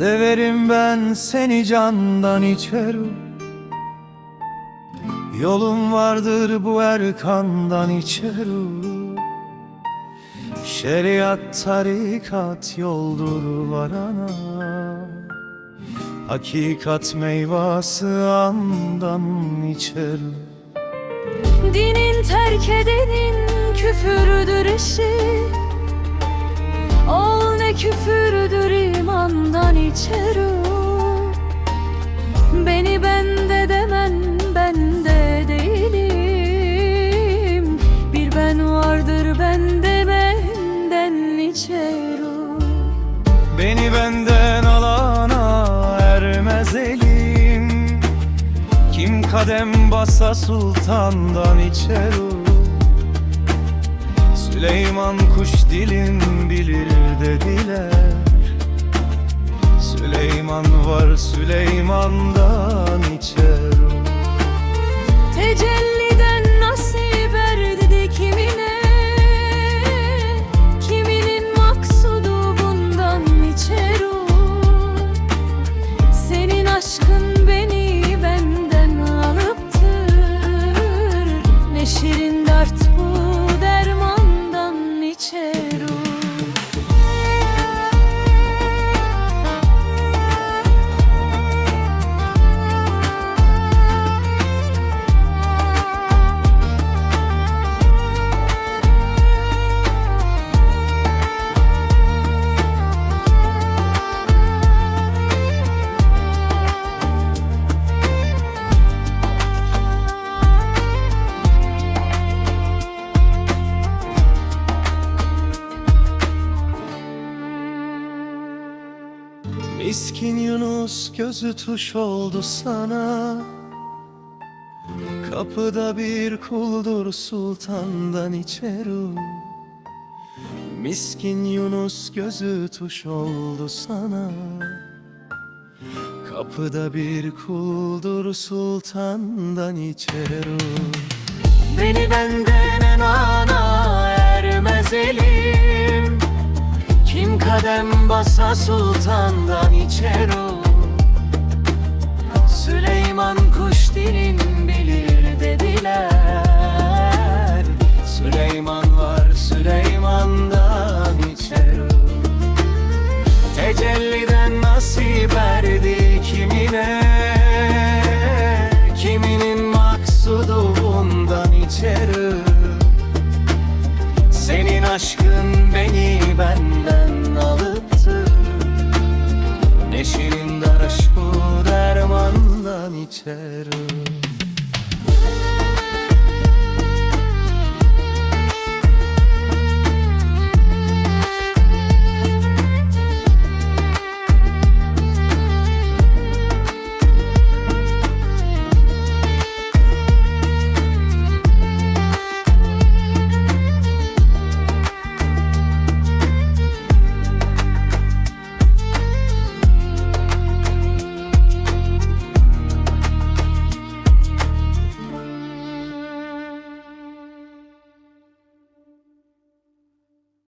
Severim ben seni candan içerim Yolum vardır bu erkandan içerim Şeriat tarikat yoldur varana. Hakikat meyvası andan içerim Dinin terk edenin küfürdür işi Ol ne küfürdür imandan içeri. Beni bende demen bende değilim. Bir ben vardır bende benden içeri. Beni benden alana ermez elim. Kim kadem basa sultandan içer o Süleyman kuş dilin bilir dediler. Süleyman var Süleyman'dan içer Tecelliden nasip erdi kimine? Kiminin maksudu bundan içer o. Senin aşkın beni benden alıptır. Ne şirin Miskin Yunus gözü tuş oldu sana. Kapıda bir kuldur sultandan içeri. Miskin Yunus gözü tuş oldu sana. Kapıda bir kuldur sultandan içeri. Beni benden enana ermez elim kim kadem basa sultandan içer o içerim